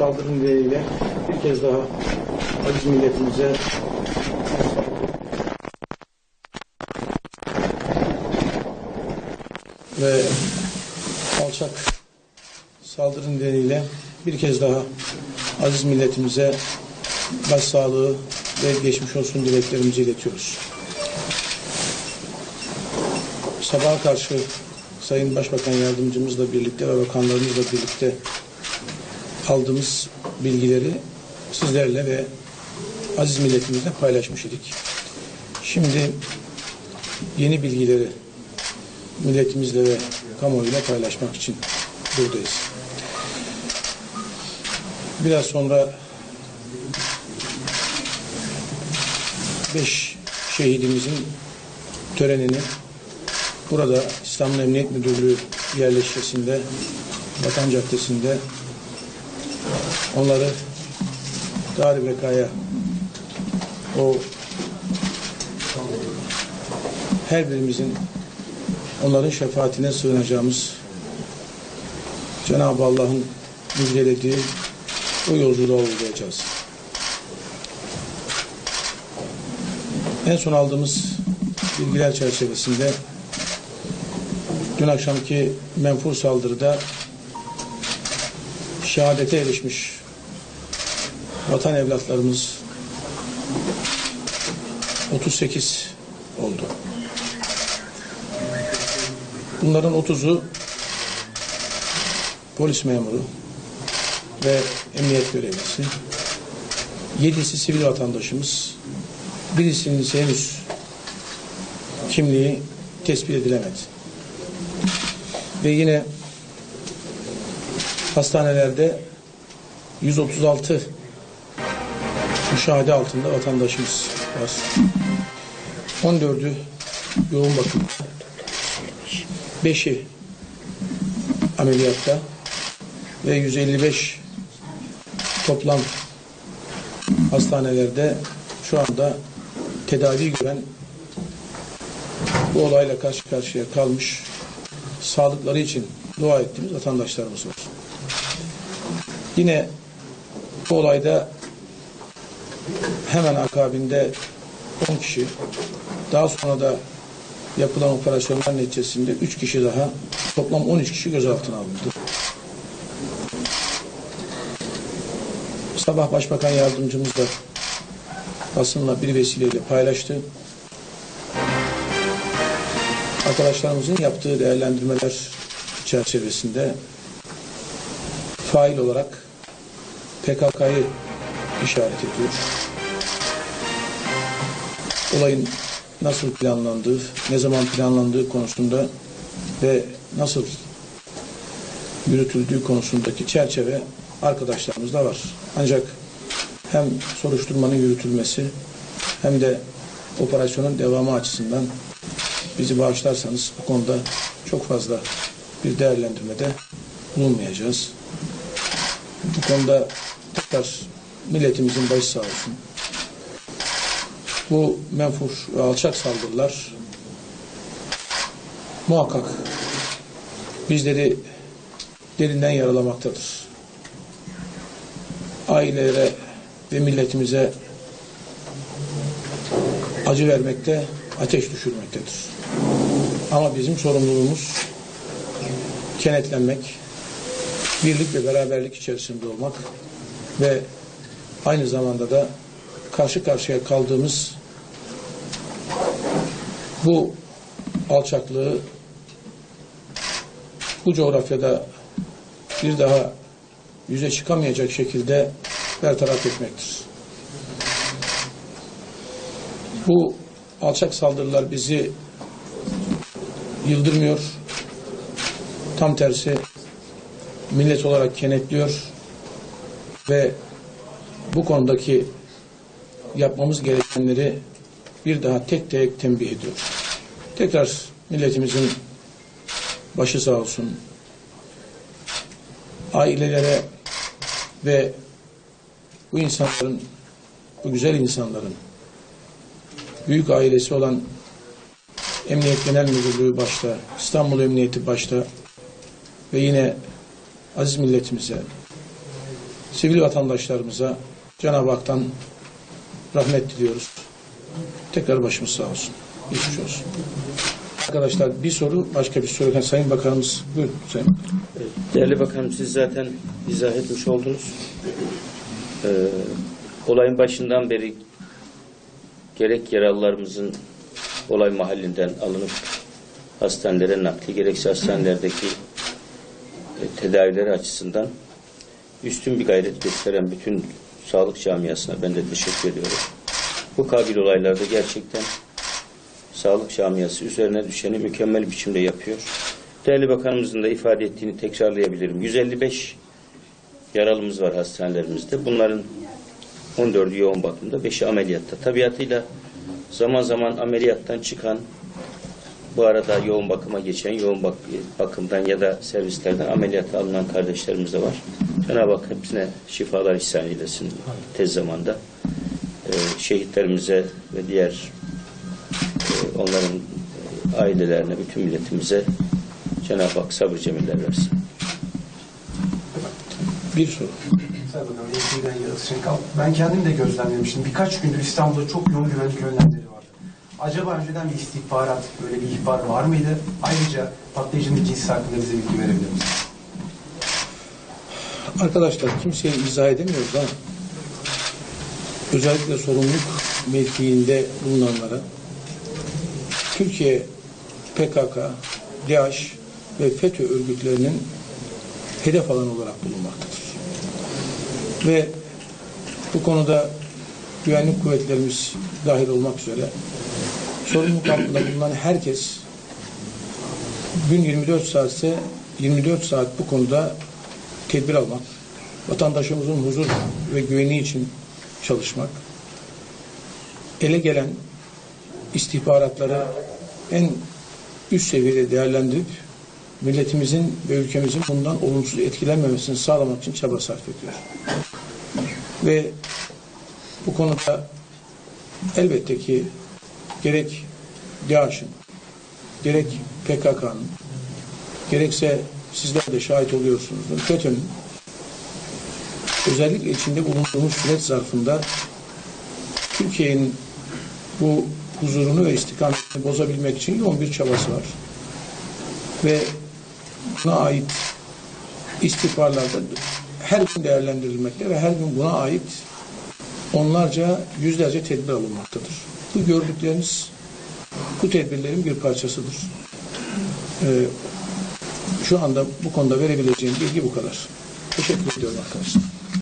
saldırı nedeniyle bir kez daha aziz milletimize ve alçak saldırı nedeniyle bir kez daha aziz milletimize başsağlığı ve geçmiş olsun dileklerimizi iletiyoruz. Sabaha karşı Sayın Başbakan Yardımcımızla birlikte ve bakanlarımızla birlikte aldığımız bilgileri sizlerle ve aziz milletimizle paylaşmış idik. Şimdi yeni bilgileri milletimizle ve kamuoyuyla paylaşmak için buradayız. Biraz sonra beş şehidimizin törenini burada İstanbul Emniyet Müdürlüğü yerleşkesinde Vatan Caddesi'nde onları Dar Bekaya o her birimizin onların şefaatine sığınacağımız Cenab-ı Allah'ın müjdelediği o yolculuğa uğrayacağız. En son aldığımız bilgiler çerçevesinde dün akşamki menfur saldırıda şehadete erişmiş vatan evlatlarımız 38 oldu. Bunların 30'u polis memuru ve emniyet görevlisi. 7'si sivil vatandaşımız. Birisinin ise henüz kimliği tespit edilemedi. Ve yine hastanelerde 136 müşahede altında vatandaşımız var. 14'ü yoğun bakım. 5'i ameliyatta ve 155 toplam hastanelerde şu anda tedavi gören bu olayla karşı karşıya kalmış sağlıkları için dua ettiğimiz vatandaşlarımız var. Yine bu olayda hemen akabinde 10 kişi daha sonra da yapılan operasyonlar neticesinde 3 kişi daha toplam 13 kişi gözaltına alındı. Sabah Başbakan Yardımcımız da basınla bir vesileyle paylaştı. Arkadaşlarımızın yaptığı değerlendirmeler çerçevesinde fail olarak PKK'yı işaret ediyor. Olayın nasıl planlandığı, ne zaman planlandığı konusunda ve nasıl yürütüldüğü konusundaki çerçeve arkadaşlarımızda var. Ancak hem soruşturmanın yürütülmesi hem de operasyonun devamı açısından bizi bağışlarsanız bu konuda çok fazla bir değerlendirmede bulunmayacağız. Bu konuda tekrar milletimizin başı sağ olsun. Bu menfur ve alçak saldırılar muhakkak bizleri derinden yaralamaktadır. Ailelere ve milletimize acı vermekte, ateş düşürmektedir. Ama bizim sorumluluğumuz kenetlenmek, birlik ve beraberlik içerisinde olmak ve aynı zamanda da karşı karşıya kaldığımız bu alçaklığı bu coğrafyada bir daha yüze çıkamayacak şekilde bertaraf etmektir. Bu alçak saldırılar bizi yıldırmıyor. Tam tersi millet olarak kenetliyor ve bu konudaki yapmamız gerekenleri bir daha tek tek tembih ediyor. Tekrar milletimizin başı sağ olsun. Ailelere ve bu insanların, bu güzel insanların büyük ailesi olan Emniyet Genel Müdürlüğü başta, İstanbul Emniyeti başta ve yine aziz milletimize Sivil vatandaşlarımıza Cenab-ı Hak'tan rahmet diliyoruz. Tekrar başımız sağ olsun. Geçmiş olsun. Arkadaşlar bir soru, başka bir soru. Sayın Bakanımız, buyurun Sayın. Değerli Bakanım siz zaten izah etmiş oldunuz. Ee, olayın başından beri gerek yaralılarımızın olay mahallinden alınıp hastanelere nakli gerekse hastanelerdeki tedavileri açısından üstün bir gayret gösteren bütün sağlık camiasına ben de teşekkür ediyorum. Bu kabil olaylarda gerçekten sağlık camiası üzerine düşeni mükemmel biçimde yapıyor. Değerli Bakanımızın da ifade ettiğini tekrarlayabilirim. 155 yaralımız var hastanelerimizde. Bunların 14'ü yoğun bakımda, 5'i ameliyatta. Tabiatıyla zaman zaman ameliyattan çıkan, bu arada yoğun bakıma geçen, yoğun bak bakımdan ya da servislerden ameliyata alınan kardeşlerimiz de var. Cenab-ı Hak hepsine şifalar ihsan eylesin tez zamanda. Ee, şehitlerimize ve diğer e, onların e, ailelerine, bütün milletimize Cenab-ı Hak sabır cemiller versin. Bir soru. Ben kendim de gözlemlemiştim. Birkaç gündür İstanbul'da çok yoğun güvenlik önlemleri. Acaba önceden bir istihbarat, böyle bir ihbar var mıydı? Ayrıca patlayıcının cinsi hakkında bize bilgi verebilir misiniz? Arkadaşlar kimseye izah edemiyoruz ama özellikle sorumluluk mevkiinde bulunanlara Türkiye PKK, DAEŞ ve FETÖ örgütlerinin hedef alanı olarak bulunmaktadır. Ve bu konuda güvenlik kuvvetlerimiz dahil olmak üzere sorumluluk altında bulunan herkes gün 24 saatse 24 saat bu konuda tedbir almak, vatandaşımızın huzur ve güveni için çalışmak, ele gelen istihbaratları en üst seviyede değerlendirip milletimizin ve ülkemizin bundan olumsuz etkilenmemesini sağlamak için çaba sarf ediyor. Ve bu konuda elbette ki gerek DAEŞ'in, gerek PKK'nın, gerekse sizler de şahit oluyorsunuzdur. FETÖ'nün özellikle içinde bulunduğumuz süreç zarfında Türkiye'nin bu huzurunu ve istikametini bozabilmek için yoğun bir çabası var. Ve buna ait istihbarlarda her gün değerlendirilmekte ve her gün buna ait onlarca, yüzlerce tedbir alınmaktadır. Bu gördükleriniz bu tedbirlerin bir parçasıdır. Ee, şu anda bu konuda verebileceğim bilgi bu kadar. Teşekkür ediyorum arkadaşlar.